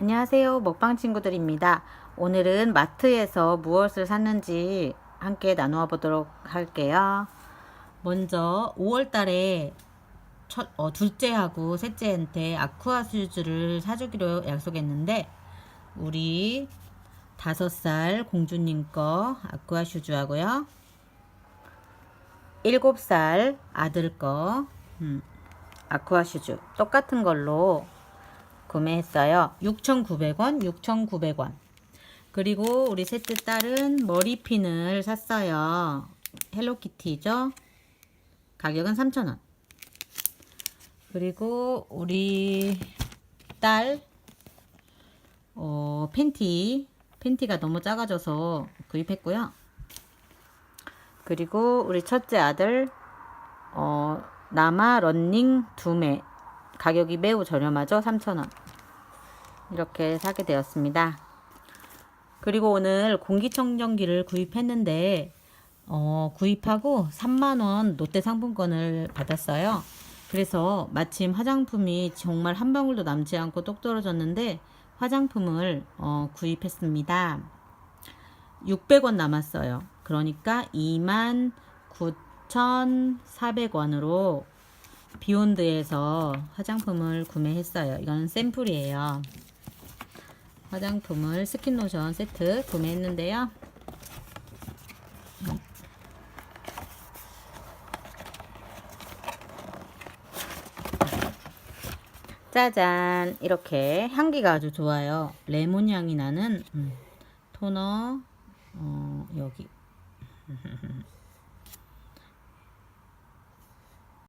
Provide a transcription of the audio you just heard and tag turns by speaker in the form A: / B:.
A: 안녕하세요. 먹방 친구들입니다. 오늘은 마트에서 무엇을 샀는지 함께 나누어 보도록 할게요. 먼저 5월 달에 첫, 어, 둘째하고 셋째한테 아쿠아 슈즈를 사주기로 약속했는데 우리 다섯 살 공주님 거 아쿠아 슈즈 하고요. 일곱 살 아들 거 음, 아쿠아 슈즈 똑같은 걸로 구매했어요. 6,900원, 6,900원. 그리고 우리 셋째 딸은 머리핀을 샀어요. 헬로키티죠? 가격은 3,000원. 그리고 우리 딸, 어, 팬티. 팬티가 너무 작아져서 구입했고요. 그리고 우리 첫째 아들, 어, 나마 런닝 두매. 가격이 매우 저렴하죠? 3,000원. 이렇게 사게 되었습니다. 그리고 오늘 공기청정기를 구입했는데, 어, 구입하고 3만원 롯데 상품권을 받았어요. 그래서 마침 화장품이 정말 한 방울도 남지 않고 똑 떨어졌는데, 화장품을 어, 구입했습니다. 600원 남았어요. 그러니까 2만 9,400원으로 비욘드에서 화장품을 구매했어요. 이거는 샘플이에요. 화장품을 스킨로션 세트 구매했는데요. 짜잔 이렇게 향기가 아주 좋아요. 레몬 향이 나는 음, 토너 어, 여기